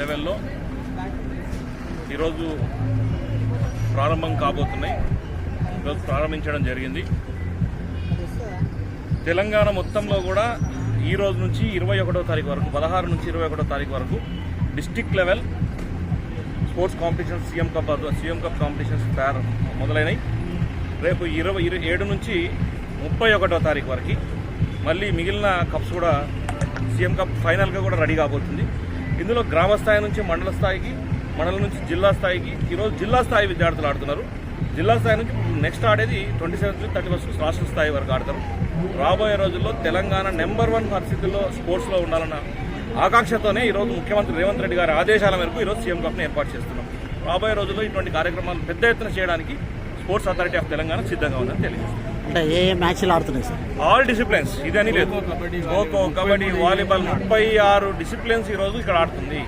లెవెల్లో ఈరోజు ప్రారంభం కాబోతున్నాయి. ఈరోజు ప్రారంభించడం జరిగింది. తెలంగాణ మొత్తంలో కూడా ఈ రోజు నుంచి ఇరవై ఒకటో తారీఖు వరకు పదహారు నుంచి ఇరవై ఒకటో తారీఖు వరకు district level sports competitions CM cup CM cup competitions తయారు మొదలైనవి రేపు ఇరవై ఇరవై ఏడు నుంచి ముప్పై ఒకటో తారీఖు వరకు మళ్ళీ మిగిలిన కప్స్ కూడా సీఎం కప్ ఫైనల్గా కూడా రెడీ కాబోతుంది. ఇందులో గ్రామ స్థాయి నుంచి మండల స్థాయికి మండలం నుంచి జిల్లా స్థాయికి ఈరోజు జిల్లా స్థాయి విద్యార్థులు ఆడుతున్నారు. జిల్లా స్థాయి నుంచి నెక్స్ట్ ఆడేది ట్వంటీ సెవెంత్ నుంచి థర్టీ ఫస్ట్ రాష్ట్ర స్థాయి వరకు ఆడతారు. రాబోయే రోజుల్లో తెలంగాణ నెంబర్ వన్ పరిస్థితుల్లో స్పోర్ట్స్లో ఉండాలన్న ఆకాంక్షతోనే ఈరోజు ముఖ్యమంత్రి రేవంత్ రెడ్డి గారి ఆదేశాల మేరకు ఈరోజు సీఎం కప్ను ఏర్పాటు చేస్తున్నాం. రాబోయే రోజుల్లో ఇటువంటి కార్యక్రమాలు పెద్ద ఎత్తున చేయడానికి స్పోర్ట్స్ అథారిటీ ఆఫ్ తెలంగాణ సిద్ధంగా ఉందని తెలియజేస్తుంది. అంటే ఏ మ్యాచ్లు ఆడుతున్నాయి సార్? ఆల్ డిసిప్లిన్స్ ఇది అని లేదు. ఖోఖో కబడ్డీ వాలీబాల్ ముప్పై ఆరు డిసిప్లిన్స్ ఈ రోజు ఇక్కడ ఆడుతుంది.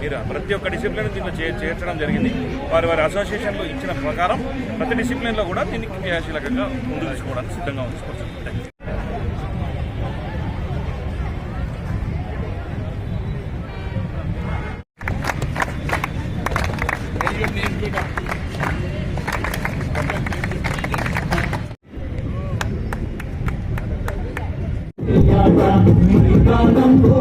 మీరు ప్రతి ఒక్క డిసిప్లిన్ దీంట్లో చే- చేర్చడం జరిగింది. వారి వారి అసోసియేషన్లో ఇచ్చిన ప్రకారం ప్రతి డిసిప్లిన్లో కూడా దీన్ని క్రియాశీలకంగా ముందుకు తీసుకోవడానికి సిద్ధంగా ఉంది. Sports Baba, Baba,